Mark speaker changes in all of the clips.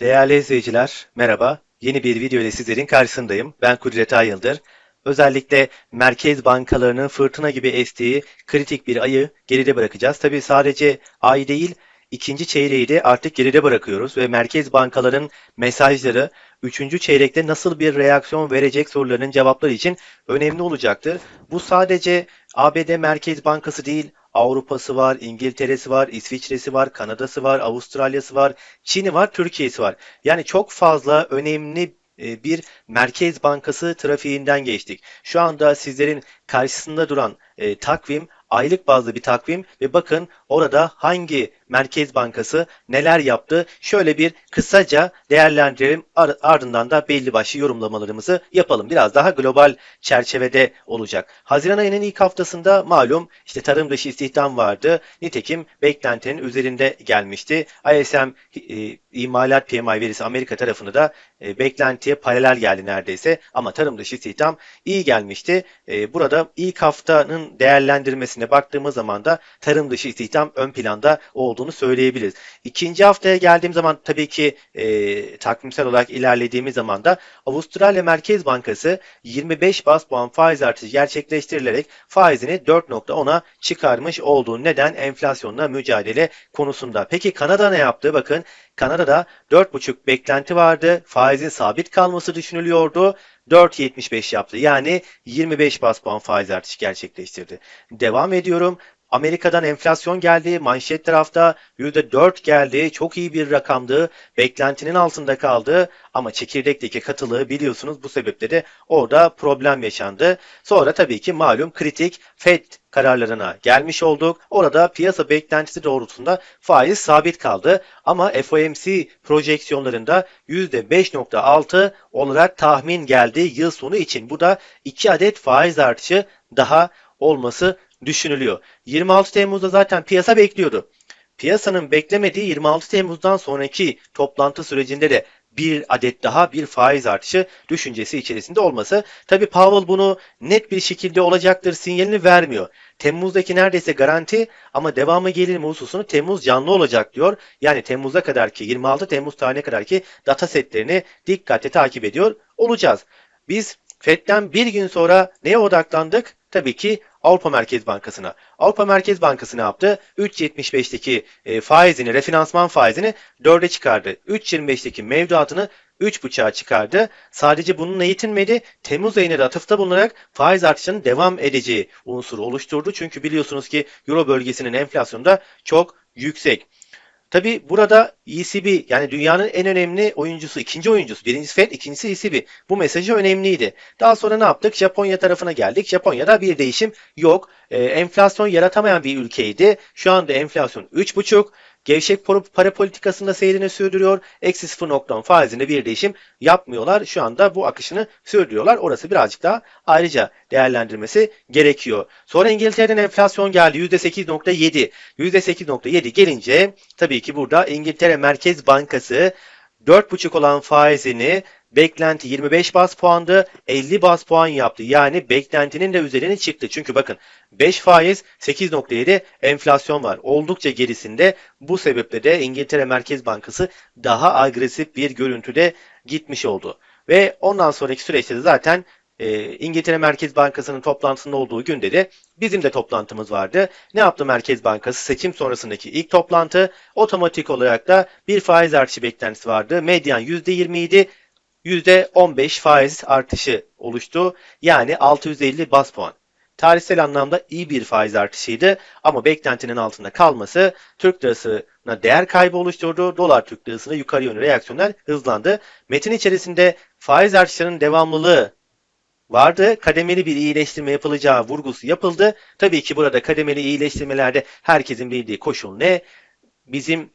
Speaker 1: Değerli izleyiciler, merhaba. Yeni bir video ile sizlerin karşısındayım. Ben Kudret Ayıldır. Özellikle merkez bankalarının fırtına gibi estiği kritik bir ayı geride bırakacağız. Tabii sadece ay değil, ikinci çeyreği de artık geride bırakıyoruz ve merkez bankaların mesajları üçüncü çeyrekte nasıl bir reaksiyon verecek sorularının cevapları için önemli olacaktır. Bu sadece ABD Merkez Bankası değil, Avrupa'sı var, İngiltere'si var, İsviçre'si var, Kanada'sı var, Avustralya'sı var, Çin'i var, Türkiye'si var. Yani çok fazla önemli e, bir merkez bankası trafiğinden geçtik. Şu anda sizlerin karşısında duran e, takvim aylık bazlı bir takvim ve bakın orada hangi merkez bankası neler yaptı şöyle bir kısaca değerlendirelim Ar- ardından da belli başlı yorumlamalarımızı yapalım. Biraz daha global çerçevede olacak. Haziran ayının ilk haftasında malum işte tarım dışı istihdam vardı. Nitekim beklentinin üzerinde gelmişti. ISM e, imalat PMI verisi Amerika tarafını da e, beklentiye paralel geldi neredeyse ama tarım dışı istihdam iyi gelmişti. E, burada ilk haftanın değerlendirmesine baktığımız zaman da tarım dışı istihdam ön planda olduğunu söyleyebiliriz. İkinci haftaya geldiğim zaman tabii ki e, takvimsel olarak ilerlediğimiz zaman da Avustralya Merkez Bankası 25 bas puan faiz artışı gerçekleştirilerek faizini 4.10'a çıkarmış olduğu neden enflasyonla mücadele konusunda. Peki Kanada ne yaptı? Bakın Kanada'da 4.5 beklenti vardı. Faizin sabit kalması düşünülüyordu. 4.75 yaptı. Yani 25 bas puan faiz artışı gerçekleştirdi. Devam ediyorum. Amerika'dan enflasyon geldi. Manşet tarafta %4 geldi. Çok iyi bir rakamdı. Beklentinin altında kaldı. Ama çekirdekteki katılığı biliyorsunuz bu sebeple de orada problem yaşandı. Sonra tabii ki malum kritik FED kararlarına gelmiş olduk. Orada piyasa beklentisi doğrultusunda faiz sabit kaldı. Ama FOMC projeksiyonlarında %5.6 olarak tahmin geldi yıl sonu için. Bu da 2 adet faiz artışı daha olması düşünülüyor. 26 Temmuz'da zaten piyasa bekliyordu. Piyasanın beklemediği 26 Temmuz'dan sonraki toplantı sürecinde de bir adet daha bir faiz artışı düşüncesi içerisinde olması. Tabi Powell bunu net bir şekilde olacaktır sinyalini vermiyor. Temmuz'daki neredeyse garanti ama devamı gelir mi hususunu Temmuz canlı olacak diyor. Yani Temmuz'a kadar ki 26 Temmuz tarihine kadar ki data setlerini dikkatle takip ediyor olacağız. Biz FED'den bir gün sonra neye odaklandık? Tabii ki Avrupa Merkez Bankası'na. Avrupa Merkez Bankası ne yaptı? 3.75'teki e, faizini, refinansman faizini 4'e çıkardı. 3.25'teki mevduatını 3.5'a çıkardı. Sadece bununla yetinmedi. Temmuz ayına da atıfta bulunarak faiz artışının devam edeceği unsuru oluşturdu. Çünkü biliyorsunuz ki Euro bölgesinin enflasyonu da çok yüksek. Tabi burada ECB yani dünyanın en önemli oyuncusu, ikinci oyuncusu. Birincisi Fed, ikincisi ECB. Bu mesajı önemliydi. Daha sonra ne yaptık? Japonya tarafına geldik. Japonya'da bir değişim yok. Ee, enflasyon yaratamayan bir ülkeydi. Şu anda enflasyon 3,5. Gevşek para politikasında seyrini sürdürüyor. Eksi 0.10 faizinde bir değişim yapmıyorlar. Şu anda bu akışını sürdürüyorlar. Orası birazcık daha ayrıca değerlendirmesi gerekiyor. Sonra İngiltere'den enflasyon geldi. %8.7. %8.7 gelince tabii ki burada İngiltere Merkez Bankası 4.5 olan faizini Beklenti 25 bas puandı. 50 bas puan yaptı. Yani beklentinin de üzerine çıktı. Çünkü bakın 5 faiz 8.7 enflasyon var. Oldukça gerisinde. Bu sebeple de İngiltere Merkez Bankası daha agresif bir görüntüde gitmiş oldu. Ve ondan sonraki süreçte de zaten e, İngiltere Merkez Bankası'nın toplantısında olduğu günde de bizim de toplantımız vardı. Ne yaptı Merkez Bankası? Seçim sonrasındaki ilk toplantı otomatik olarak da bir faiz artışı beklentisi vardı. Medyan %20 idi. %15 faiz artışı oluştu. Yani 650 bas puan. Tarihsel anlamda iyi bir faiz artışıydı ama beklentinin altında kalması Türk lirasına değer kaybı oluşturdu. Dolar Türk lirasına yukarı yönlü reaksiyonlar hızlandı. Metin içerisinde faiz artışlarının devamlılığı vardı. Kademeli bir iyileştirme yapılacağı vurgusu yapıldı. Tabii ki burada kademeli iyileştirmelerde herkesin bildiği koşul ne? Bizim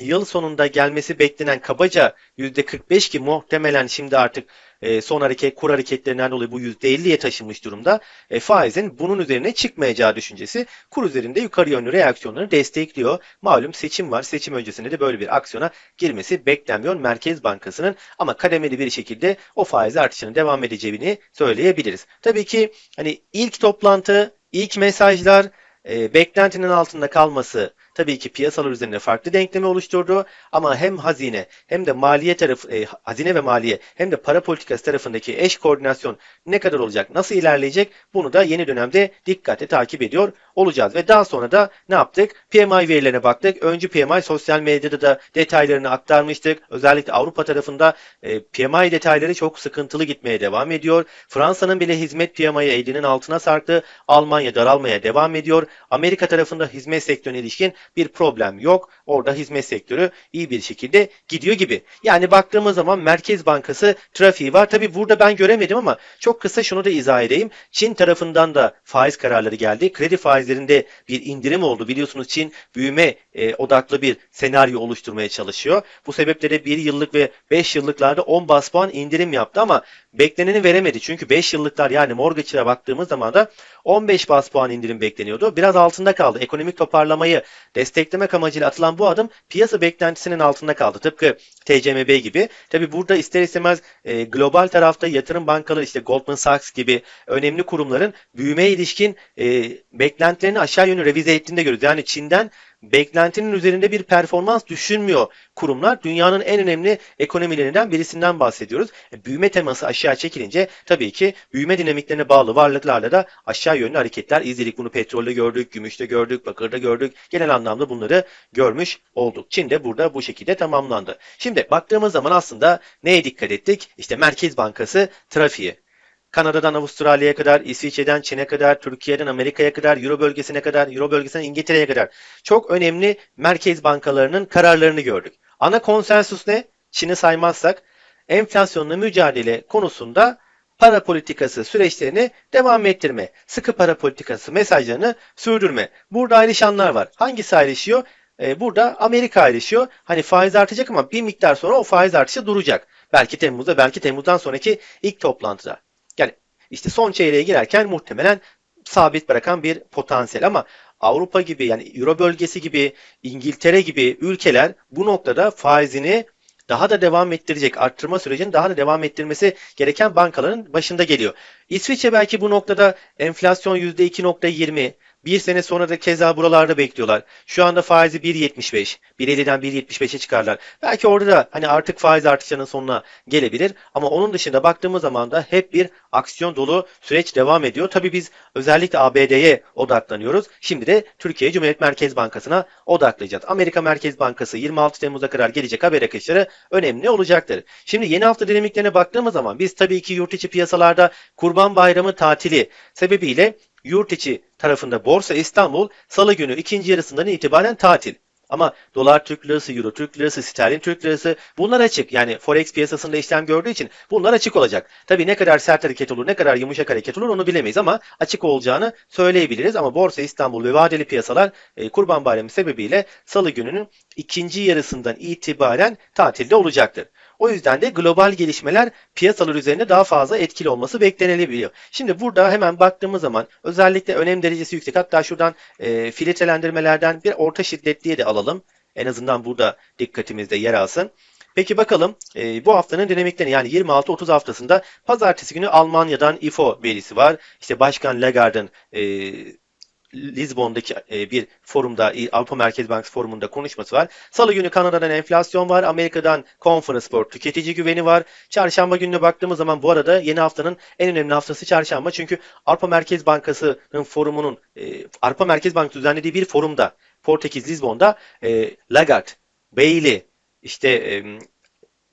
Speaker 1: yıl sonunda gelmesi beklenen kabaca %45 ki muhtemelen şimdi artık e, son hareket kur hareketlerinden dolayı bu %50'ye taşınmış durumda. E, faizin bunun üzerine çıkmayacağı düşüncesi kur üzerinde yukarı yönlü reaksiyonları destekliyor. Malum seçim var. Seçim öncesinde de böyle bir aksiyona girmesi beklenmiyor Merkez Bankası'nın ama kademeli bir şekilde o faiz artışının devam edeceğini söyleyebiliriz. Tabii ki hani ilk toplantı, ilk mesajlar e, beklentinin altında kalması tabii ki piyasalar üzerinde farklı denklemi oluşturdu ama hem hazine hem de maliye tarafı e, hazine ve maliye hem de para politikası tarafındaki eş koordinasyon ne kadar olacak, nasıl ilerleyecek bunu da yeni dönemde dikkatle takip ediyor olacağız ve daha sonra da ne yaptık? PMI verilerine baktık. Öncü PMI sosyal medyada da detaylarını aktarmıştık. Özellikle Avrupa tarafında e, PMI detayları çok sıkıntılı gitmeye devam ediyor. Fransa'nın bile hizmet PMI'yi 50'nin altına sarktı. Almanya daralmaya devam ediyor. Amerika tarafında hizmet sektörüne ilişkin bir problem yok. Orada hizmet sektörü iyi bir şekilde gidiyor gibi. Yani baktığımız zaman Merkez Bankası trafiği var. Tabi burada ben göremedim ama çok kısa şunu da izah edeyim. Çin tarafından da faiz kararları geldi. Kredi faizlerinde bir indirim oldu. Biliyorsunuz Çin büyüme e, odaklı bir senaryo oluşturmaya çalışıyor. Bu sebeple de 1 yıllık ve 5 yıllıklarda 10 bas puan indirim yaptı ama bekleneni veremedi. Çünkü 5 yıllıklar yani mortgage'lara baktığımız zaman da 15 bas puan indirim bekleniyordu. Biraz altında kaldı. Ekonomik toparlamayı desteklemek amacıyla atılan bu adım piyasa beklentisinin altında kaldı. Tıpkı TCMB gibi. Tabi burada ister istemez e, global tarafta yatırım bankaları işte Goldman Sachs gibi önemli kurumların büyümeye ilişkin e, beklentilerini aşağı yönlü revize ettiğini de görüyoruz. Yani Çin'den beklentinin üzerinde bir performans düşünmüyor kurumlar. Dünyanın en önemli ekonomilerinden birisinden bahsediyoruz. E, büyüme teması aşağı çekilince tabii ki büyüme dinamiklerine bağlı varlıklarla da aşağı yönlü hareketler izledik. Bunu petrolde gördük, gümüşte gördük, bakırda gördük. Genel anlamda bunları görmüş olduk. Çin de burada bu şekilde tamamlandı. Şimdi baktığımız zaman aslında neye dikkat ettik? İşte Merkez Bankası trafiği. Kanada'dan Avustralya'ya kadar, İsviçre'den Çin'e kadar, Türkiye'den Amerika'ya kadar, Euro bölgesine kadar, Euro bölgesinden İngiltere'ye kadar çok önemli merkez bankalarının kararlarını gördük. Ana konsensus ne? Çin'i saymazsak enflasyonla mücadele konusunda para politikası süreçlerini devam ettirme, sıkı para politikası mesajlarını sürdürme. Burada ayrışanlar var. Hangisi ayrışıyor? Ee, burada Amerika ayrışıyor. Hani faiz artacak ama bir miktar sonra o faiz artışı duracak. Belki Temmuz'da, belki Temmuz'dan sonraki ilk toplantıda. İşte son çeyreğe girerken muhtemelen sabit bırakan bir potansiyel ama Avrupa gibi yani Euro bölgesi gibi İngiltere gibi ülkeler bu noktada faizini daha da devam ettirecek, arttırma sürecini daha da devam ettirmesi gereken bankaların başında geliyor. İsviçre belki bu noktada enflasyon %2.20, bir sene sonra da keza buralarda bekliyorlar. Şu anda faizi 1.75. 1.50'den 1.75'e çıkarlar. Belki orada da hani artık faiz artışlarının sonuna gelebilir. Ama onun dışında baktığımız zaman da hep bir aksiyon dolu süreç devam ediyor. Tabii biz özellikle ABD'ye odaklanıyoruz. Şimdi de Türkiye Cumhuriyet Merkez Bankası'na odaklayacağız. Amerika Merkez Bankası 26 Temmuz'a kadar gelecek haber akışları önemli olacaktır. Şimdi yeni hafta dinamiklerine baktığımız zaman biz tabii ki yurt içi piyasalarda Kurban Bayramı tatili sebebiyle yurt içi tarafında Borsa İstanbul salı günü ikinci yarısından itibaren tatil. Ama dolar Türk lirası, euro Türk lirası, sterlin Türk lirası bunlar açık. Yani forex piyasasında işlem gördüğü için bunlar açık olacak. Tabii ne kadar sert hareket olur, ne kadar yumuşak hareket olur onu bilemeyiz ama açık olacağını söyleyebiliriz. Ama Borsa İstanbul ve vadeli piyasalar e, Kurban Bayramı sebebiyle salı gününün ikinci yarısından itibaren tatilde olacaktır. O yüzden de global gelişmeler piyasalar üzerinde daha fazla etkili olması beklenebiliyor. Şimdi burada hemen baktığımız zaman özellikle önem derecesi yüksek. Hatta şuradan e, filtrelendirmelerden bir orta şiddetliye de alalım. En azından burada dikkatimizde yer alsın. Peki bakalım e, bu haftanın dinamiklerini yani 26-30 haftasında pazartesi günü Almanya'dan IFO verisi var. İşte Başkan Lagarde'ın e, Lisbon'daki e, bir forumda Avrupa Merkez Bankası forumunda konuşması var. Salı günü Kanada'dan enflasyon var. Amerika'dan Conference Board tüketici güveni var. Çarşamba gününe baktığımız zaman bu arada yeni haftanın en önemli haftası çarşamba. Çünkü Avrupa Merkez Bankası'nın forumunun e, Avrupa Merkez Bankası düzenlediği bir forumda Portekiz Lisbon'da e, Lagarde, Bailey, işte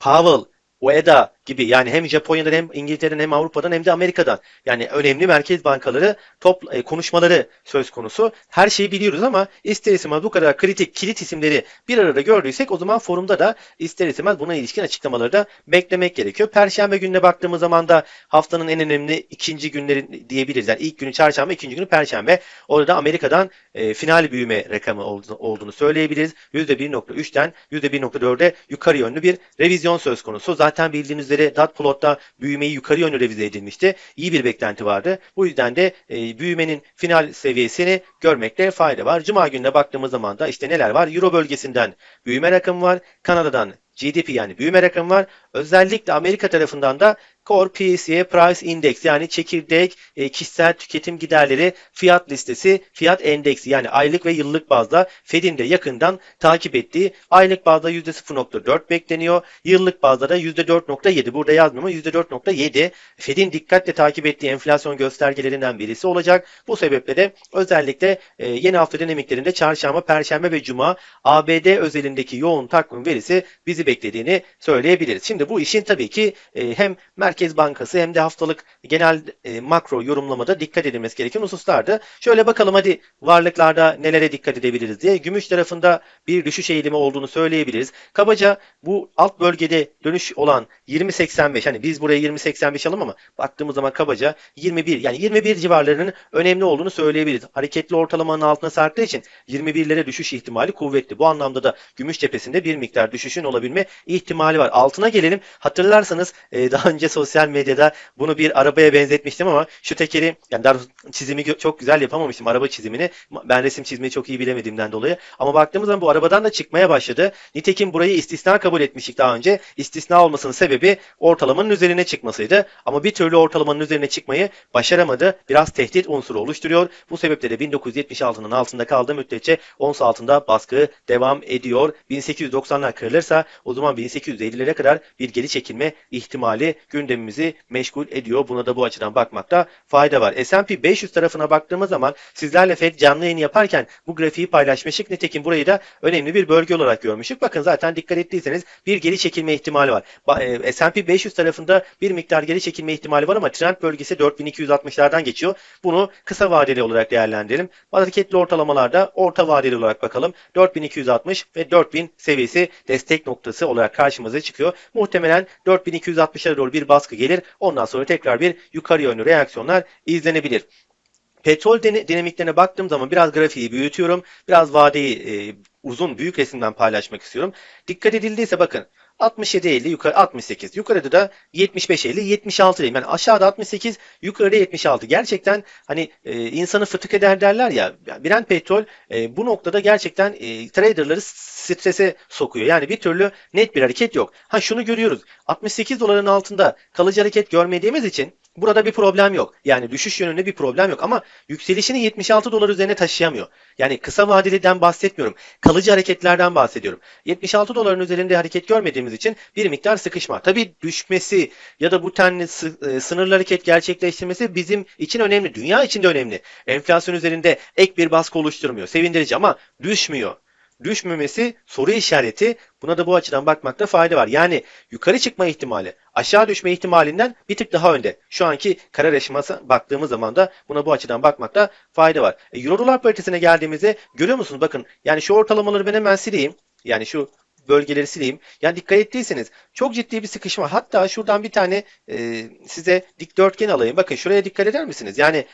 Speaker 1: Powell, UEDA gibi yani hem Japonya'dan hem İngiltere'den hem Avrupa'dan hem de Amerika'dan yani önemli merkez bankaları top e, konuşmaları söz konusu. Her şeyi biliyoruz ama ister istemez bu kadar kritik kilit isimleri bir arada gördüysek o zaman forumda da ister istemez buna ilişkin açıklamaları da beklemek gerekiyor. Perşembe gününe baktığımız zaman da haftanın en önemli ikinci günleri diyebiliriz. Yani ilk günü çarşamba, ikinci günü perşembe. Orada Amerika'dan e, final büyüme rakamı olduğunu söyleyebiliriz. %1.3'ten %1.4'e yukarı yönlü bir revizyon söz konusu. Zaten bildiğiniz üzere üzere dot büyümeyi yukarı yönlü revize edilmişti. İyi bir beklenti vardı. Bu yüzden de e, büyümenin final seviyesini görmekte fayda var. Cuma gününe baktığımız zaman da işte neler var? Euro bölgesinden büyüme rakamı var. Kanada'dan GDP yani büyüme rakamı var. Özellikle Amerika tarafından da Core PCE Price Index yani çekirdek e, kişisel tüketim giderleri fiyat listesi, fiyat endeksi yani aylık ve yıllık bazda Fed'in de yakından takip ettiği aylık bazda %0.4 bekleniyor. Yıllık bazda da %4.7. Burada yazmıyor ama %4.7 Fed'in dikkatle takip ettiği enflasyon göstergelerinden birisi olacak. Bu sebeple de özellikle e, yeni hafta dinamiklerinde çarşamba, perşembe ve cuma ABD özelindeki yoğun takvim verisi bizi beklediğini söyleyebiliriz. Şimdi bu işin tabii ki e, hem Merkez Bankası hem de haftalık genel e, makro yorumlamada dikkat edilmesi gereken hususlardı. Şöyle bakalım hadi varlıklarda nelere dikkat edebiliriz diye. Gümüş tarafında bir düşüş eğilimi olduğunu söyleyebiliriz. Kabaca bu alt bölgede dönüş olan 20.85 hani biz buraya 20.85 alalım ama baktığımız zaman kabaca 21 yani 21 civarlarının önemli olduğunu söyleyebiliriz. Hareketli ortalamanın altına sarktığı için 21'lere düşüş ihtimali kuvvetli. Bu anlamda da gümüş tepesinde bir miktar düşüşün olabilme ihtimali var. Altına gelelim. Hatırlarsanız e, daha önce sosyal medyada bunu bir arabaya benzetmiştim ama şu tekeri yani daha çizimi çok güzel yapamamıştım araba çizimini. Ben resim çizmeyi çok iyi bilemediğimden dolayı. Ama baktığımız zaman bu arabadan da çıkmaya başladı. Nitekim burayı istisna kabul etmiştik daha önce. İstisna olmasının sebebi ortalamanın üzerine çıkmasıydı. Ama bir türlü ortalamanın üzerine çıkmayı başaramadı. Biraz tehdit unsuru oluşturuyor. Bu sebeple de 1976'nın altında kaldığı müddetçe ons altında baskı devam ediyor. 1890'lar kırılırsa o zaman 1850'lere kadar bir geri çekilme ihtimali gündemimizi meşgul ediyor. Buna da bu açıdan bakmakta fayda var. S&P 500 tarafına baktığımız zaman sizlerle FED canlı yayın yaparken bu grafiği paylaşmıştık. Nitekim burayı da önemli bir bölge olarak görmüştük. Bakın zaten dikkat ettiyseniz bir geri çekilme ihtimali var. E, S&P 500 tarafında bir miktar geri çekilme ihtimali var ama trend bölgesi 4260'lardan geçiyor. Bunu kısa vadeli olarak değerlendirelim. Hareketli ortalamalarda orta vadeli olarak bakalım. 4260 ve 4000 seviyesi destek noktası olarak karşımıza çıkıyor. Muhtemelen 4260'lara doğru bir baskı gelir. Ondan sonra tekrar bir yukarı yönlü reaksiyonlar izlenebilir. Petrol dinamiklerine baktığım zaman biraz grafiği büyütüyorum. Biraz vadeyi e, uzun büyük resimden paylaşmak istiyorum. Dikkat edildiyse bakın 67 50 yukarı 68 yukarıda da 75 50 76 diyeyim. Yani aşağıda 68 yukarıda 76. Gerçekten hani e, insanı fıtık eder derler ya. Brent petrol e, bu noktada gerçekten e, traderları strese sokuyor. Yani bir türlü net bir hareket yok. Ha şunu görüyoruz. 68 doların altında kalıcı hareket görmediğimiz için Burada bir problem yok. Yani düşüş yönünde bir problem yok ama yükselişini 76 dolar üzerine taşıyamıyor. Yani kısa vadeliden bahsetmiyorum. Kalıcı hareketlerden bahsediyorum. 76 doların üzerinde hareket görmediğimiz için bir miktar sıkışma. Tabii düşmesi ya da bu tenli e, sınırlı hareket gerçekleştirmesi bizim için önemli. Dünya için de önemli. Enflasyon üzerinde ek bir baskı oluşturmuyor. Sevindirici ama düşmüyor düşmemesi soru işareti. Buna da bu açıdan bakmakta fayda var. Yani yukarı çıkma ihtimali aşağı düşme ihtimalinden bir tık daha önde. Şu anki karar aşaması baktığımız zaman da buna bu açıdan bakmakta fayda var. E, Euro dolar paritesine geldiğimizde görüyor musunuz? Bakın yani şu ortalamaları ben hemen sileyim. Yani şu bölgeleri sileyim. Yani dikkat ettiyseniz çok ciddi bir sıkışma. Hatta şuradan bir tane e, size dikdörtgen alayım. Bakın şuraya dikkat eder misiniz? Yani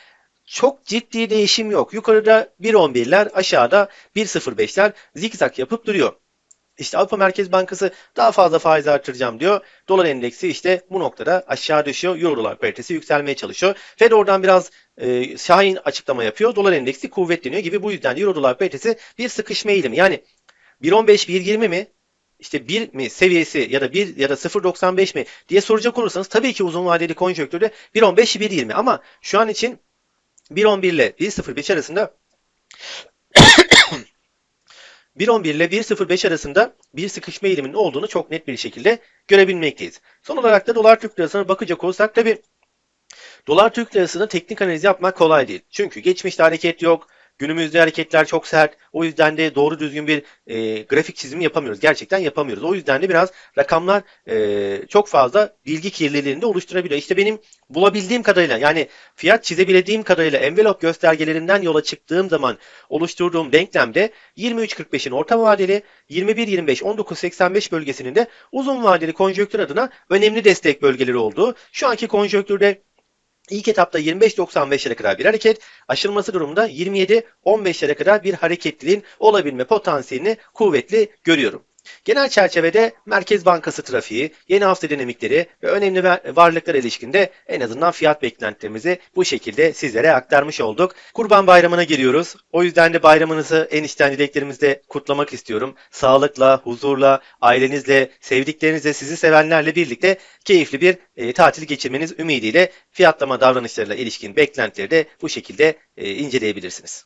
Speaker 1: çok ciddi değişim yok. Yukarıda 1.11'ler aşağıda 1.05'ler zikzak yapıp duruyor. İşte Avrupa Merkez Bankası daha fazla faiz artıracağım diyor. Dolar endeksi işte bu noktada aşağı düşüyor. Euro dolar paritesi yükselmeye çalışıyor. Fed oradan biraz e, şahin açıklama yapıyor. Dolar endeksi kuvvetleniyor gibi. Bu yüzden Euro dolar paritesi bir sıkışma eğilimi. Yani 1.15 1.20 mi? İşte 1 mi seviyesi ya da 1 ya da 0.95 mi diye soracak olursanız tabii ki uzun vadeli konjonktürde 1.15 1.20 ama şu an için 1.11 ile 1.05 arasında 1.11 ile 1.05 arasında bir sıkışma eğiliminin olduğunu çok net bir şekilde görebilmekteyiz. Son olarak da dolar Türk lirasına bakacak olursak tabi dolar Türk lirasını teknik analiz yapmak kolay değil. Çünkü geçmişte hareket yok. Günümüzde hareketler çok sert. O yüzden de doğru düzgün bir e, grafik çizimi yapamıyoruz. Gerçekten yapamıyoruz. O yüzden de biraz rakamlar e, çok fazla bilgi kirliliğini de oluşturabiliyor. İşte benim bulabildiğim kadarıyla yani fiyat çizebildiğim kadarıyla envelop göstergelerinden yola çıktığım zaman oluşturduğum denklemde 23.45'in orta vadeli 21.25-19.85 bölgesinin de uzun vadeli konjonktür adına önemli destek bölgeleri olduğu şu anki konjonktürde İlk etapta 25.95'lere kadar bir hareket, aşılması durumunda 27-15'lere kadar bir hareketliliğin olabilme potansiyelini kuvvetli görüyorum. Genel çerçevede Merkez Bankası trafiği, yeni hafta dinamikleri ve önemli varlıklara ilişkinde en azından fiyat beklentilerimizi bu şekilde sizlere aktarmış olduk. Kurban Bayramı'na giriyoruz. O yüzden de bayramınızı en içten dileklerimizle kutlamak istiyorum. Sağlıkla, huzurla, ailenizle, sevdiklerinizle, sizi sevenlerle birlikte keyifli bir e, tatil geçirmeniz ümidiyle fiyatlama davranışlarıyla ilişkin beklentileri de bu şekilde e, inceleyebilirsiniz.